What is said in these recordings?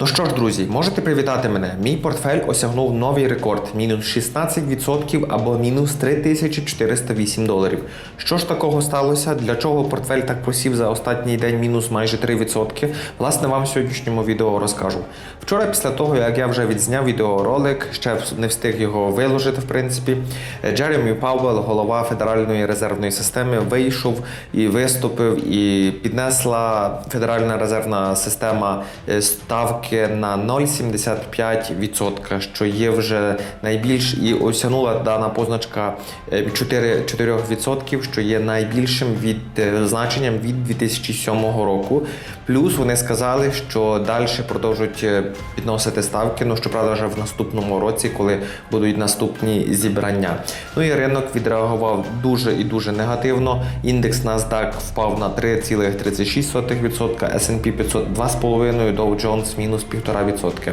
Ну що ж, друзі, можете привітати мене. Мій портфель осягнув новий рекорд мінус 16% або мінус 3408 доларів. Що ж такого сталося? Для чого портфель так просів за останній день мінус майже 3%? Власне, вам в сьогоднішньому відео розкажу. Вчора, після того, як я вже відзняв відеоролик, ще не встиг його виложити, в принципі, Джеремі Пауел, голова Федеральної резервної системи, вийшов і виступив, і піднесла Федеральна резервна система е, ставки на 0,75%, що є вже найбільш і осягнула дана позначка е, 4, 4%, що є найбільшим від е, значенням від 2007 року. Плюс вони сказали, що далі продовжують е, підносити ставки. Ну щоправда, вже в наступному році, коли будуть наступні зібрання. Ну і ринок відреагував дуже і дуже негативно. Індекс NASDAQ впав на 3,36%, S&P 500 2,5%, Dow Jones мінус 1,5%.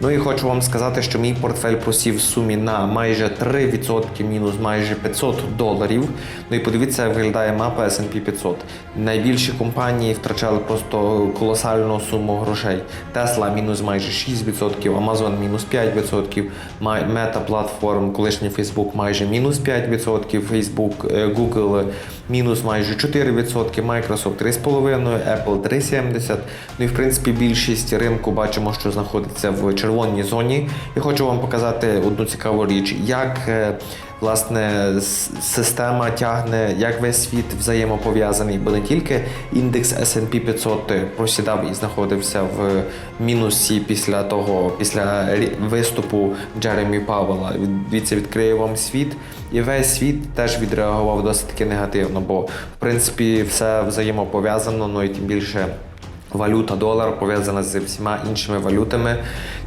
Ну і хочу вам сказати, що мій портфель просів в сумі на майже 3%, мінус майже 500 доларів. Ну і подивіться, як виглядає мапа S&P 500. Найбільші компанії втрачали просто колосальну суму грошей. Tesla мінус майже 6%, Amazon мінус 5%, Май- Meta Platform, колишній Facebook майже мінус 5%, Facebook, е, Google мінус майже 4%, Microsoft 3,5%, Apple 3,70%. Ну і в принципі більшість ринку бачимо, що знаходиться в червоній зоні. І хочу вам показати одну цікаву річ, як е, власне система тягне, як весь світ взаємопов'язаний, бо не тільки індекс S&P 500 просідав і знаходився в мінусі після того, після виступу Джеремі Павела. Від відкриє вам світ, і весь світ теж відреагував досить таки негативно, бо в принципі все взаємопов'язано, ну і тим більше. Валюта долар пов'язана з всіма іншими валютами.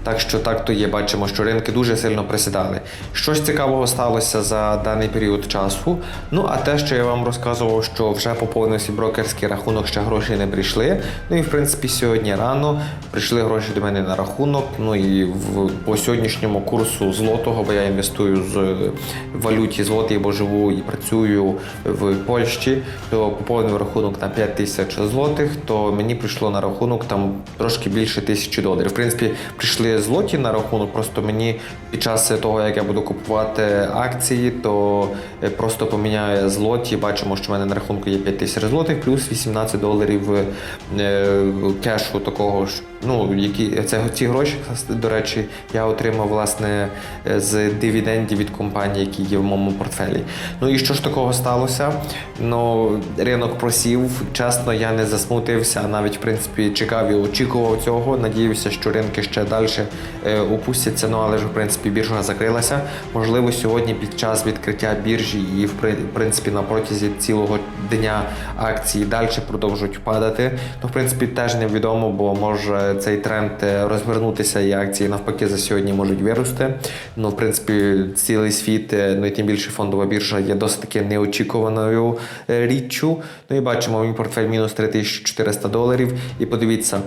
Так що так то є. Бачимо, що ринки дуже сильно присідали. Щось цікавого сталося за даний період часу. Ну а те, що я вам розказував, що вже поповнився брокерський рахунок, ще гроші не прийшли. Ну і в принципі сьогодні рано прийшли гроші до мене на рахунок. Ну і в по сьогоднішньому курсу злотого, бо я інвестую з в валюті злотий, бо живу і працюю в Польщі, то поповнив рахунок на 5 тисяч злотих, то мені прийшло на рахунок там трошки більше тисячі доларів. В принципі, прийшли злоті на рахунок, просто мені під час того, як я буду купувати акції, то е, просто поміняю злоті. Бачимо, що в мене на рахунку є 5 тисяч злотих, плюс 18 доларів е, кешу такого ж. Ну, які це ці гроші, до речі, я отримав власне з дивідендів від компанії, які є в моєму портфелі. Ну і що ж такого сталося? Ну, ринок просів. Чесно, я не засмутився, навіть в принципі чекав і очікував цього. Надіявся, що ринки ще далі е, опустяться. Ну але ж в принципі біржа закрилася. Можливо, сьогодні під час відкриття біржі і в принципі на протязі цілого дня акції далі продовжують падати. Ну, в принципі, теж невідомо, бо може цей тренд е, розвернутися, і акції навпаки за сьогодні можуть вирости. Ну, в принципі, цілий світ, е, ну і тим більше фондова біржа є досить таки неочікуваною е, річчю. Ну і бачимо, мій портфель мінус 3400 доларів. І подивіться,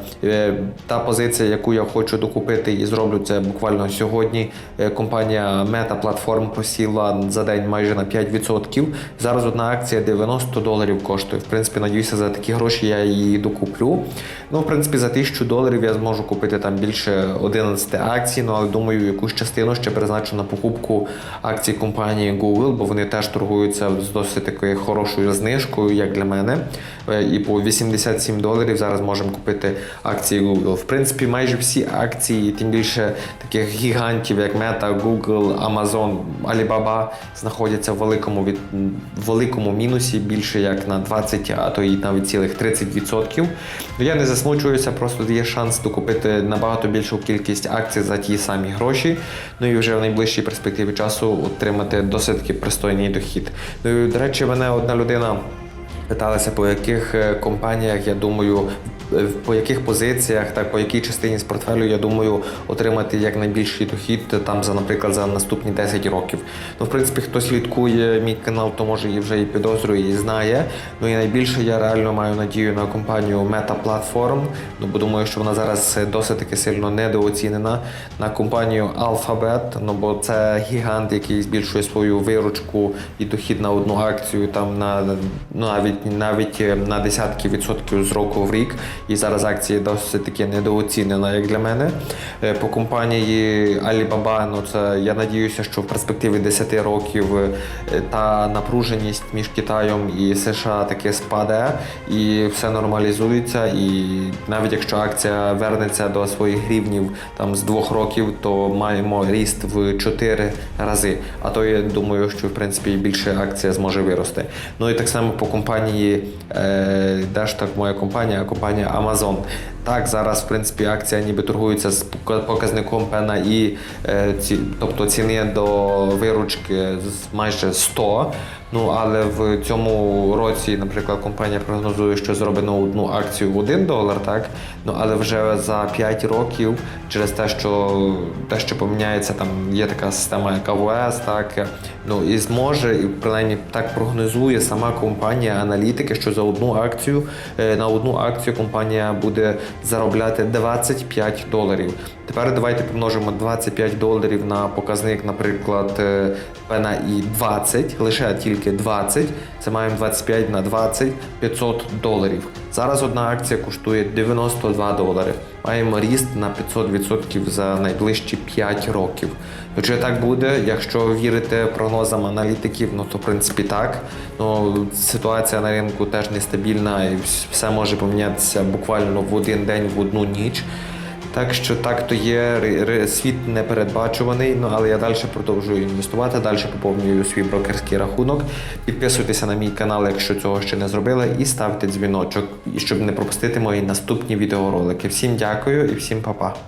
та позиція, яку я хочу докупити і зроблю це буквально сьогодні. Компанія Meta Platform просіла за день майже на 5%. Зараз одна акція 90 доларів коштує. В принципі, надіюся, за такі гроші я її докуплю. Ну, в принципі, за 1000 доларів я зможу купити там більше 11 акцій. Ну але думаю, якусь частину ще призначу на покупку акцій компанії Google, бо вони теж торгуються з досить такою хорошою знижкою, як для мене. Е, І по 87 доларів зараз можемо купити акції Google. В принципі, майже всі акції, тим більше таких гігантів, як Meta, Google, Amazon, Alibaba, знаходяться в великому від великому мінусі, більше як на 20, а то і навіть цілих 30%. Ну, Я не засмучуюся, просто є шанс докупити набагато більшу кількість акцій за ті самі гроші. Ну і вже в найближчій перспективі часу отримати досить таки пристойний дохід. Ну і, до речі, мене одна людина. Питалися, по яких е, компаніях, я думаю, по яких позиціях, так по якій частині з портфелю, я думаю, отримати якнайбільший дохід там за, наприклад, за наступні 10 років. Ну, в принципі, хто слідкує мій канал, то може і вже і підозрює, і знає. Ну і найбільше я реально маю надію на компанію Meta Platform, ну бо думаю, що вона зараз досить таки сильно недооцінена. На компанію Alphabet, ну бо це гігант, який збільшує свою виручку і дохід на одну акцію там на ну, навіть навіть е, на десятки відсотків з року в рік. І зараз акція досить таки недооцінена, як для мене. Е, По компанії Alibaba, ну це я надіюся, що в перспективі 10 років е, та напруженість між Китаєм і США таки спаде і все нормалізується. І навіть якщо акція вернеться до своїх рівнів там з двох років, то маємо ріст в 4 рази. А то я думаю, що в принципі більше акція зможе вирости. Ну і так само по компанії, е, де ж так моя компанія, а компанія Amazon. Так, зараз в принципі акція ніби торгується з показником пена і е, тобто ціни до виручки майже 100. Ну але в цьому році, наприклад, компанія прогнозує, що зробить на одну акцію в 1 долар, так ну але вже за 5 років, через те, що те, що поміняється, там є така система, як АВС, так ну і зможе, і принаймні так прогнозує сама компанія аналітики, що за одну акцію е, на одну акцію компанія буде заробляти 25 доларів. Тепер давайте помножимо 25 доларів на показник, наприклад, е, пена і 20, лише тільки 20. Це маємо 25 на 20, 500 доларів. Зараз одна акція коштує 92 долари. Маємо ріст на 500% за найближчі 5 років. Чи так буде, якщо вірити прогнозам аналітиків, ну то в принципі так. Ну, ситуація на ринку теж нестабільна і все може помінятися буквально в один день, в одну ніч. Так що так то є, світ непередбачуваний, ну але я далі продовжую інвестувати, далі поповнюю свій брокерський рахунок. Підписуйтеся на мій канал, якщо цього ще не зробили, і ставте дзвіночок, щоб не пропустити мої наступні відеоролики. Всім дякую і всім па-па.